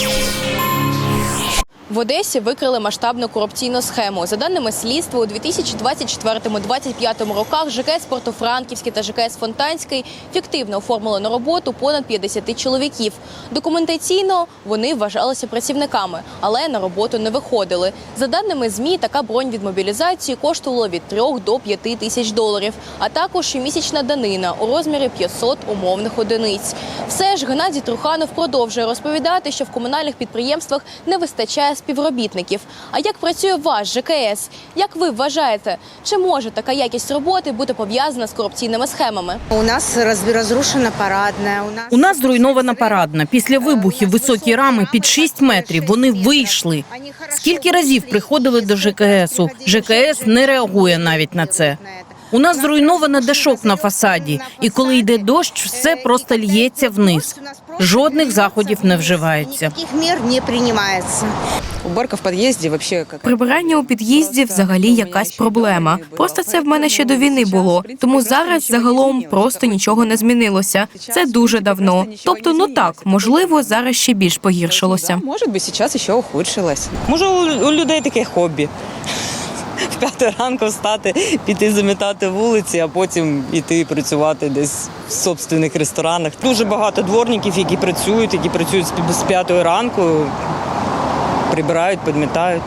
Peace. В Одесі викрили масштабну корупційну схему. За даними слідства, у 2024-2025 роках ЖКС Портофранківський та ЖКС Фонтанський фіктивно оформили на роботу понад 50 чоловіків. Документаційно вони вважалися працівниками, але на роботу не виходили. За даними ЗМІ, така бронь від мобілізації коштувала від 3 до 5 тисяч доларів, а також щомісячна данина у розмірі 500 умовних одиниць. Все ж Геннадій Труханов продовжує розповідати, що в комунальних підприємствах не вистачає співробітників. А як працює ваш ЖКС? Як ви вважаєте, чи може така якість роботи бути пов'язана з корупційними схемами? У нас разрушена парадная. У нас, У нас зруйнована парадна. Після вибухів високі рами під 6 метрів. Вони вийшли. Скільки разів приходили до ЖКСу? ЖКС не реагує навіть на це. У нас зруйнована дешок на фасаді, і коли йде дощ, все просто лється вниз. Жодних заходів не вживається. Никаких мер не принимается. Уборка в під'їзді вообще как Прибирання у під'їзді взагалі якась проблема. Просто це в мене ще до війни було. Тому зараз загалом просто нічого не змінилося. Це дуже давно. Тобто, ну так, можливо, зараз ще більш погіршилося. Може би зараз ще ухудшилось. Може, у, людей таке хобі. В п'яту ранку встати, піти замітати вулиці, а потім іти працювати десь в собственних ресторанах. Дуже багато дворників, які працюють, які працюють з п'ятої ранку, прибирають, підмітають.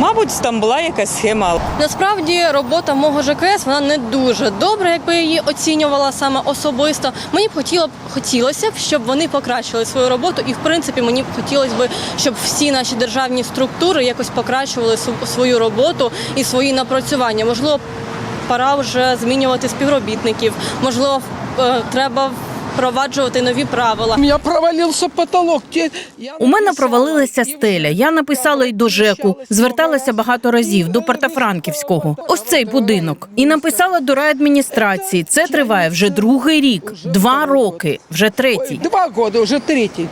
Мабуть, там була якась схема, Насправді робота мого ЖКС вона не дуже добра, якби її оцінювала саме особисто. Мені б хотіло б хотілося б, щоб вони покращили свою роботу, і в принципі мені б хотілося б, щоб всі наші державні структури якось покращували свою роботу і свої напрацювання. Можливо, пора вже змінювати співробітників. Можливо, е, треба впроваджувати нові правила. Я провалився потолок. У мене провалилася стеля. Я написала й до ЖЕКу, зверталася багато разів до Портафранківського. Ось цей будинок. І написала до райадміністрації. Це триває вже другий рік, два роки, вже третій. Два роки, вже третий.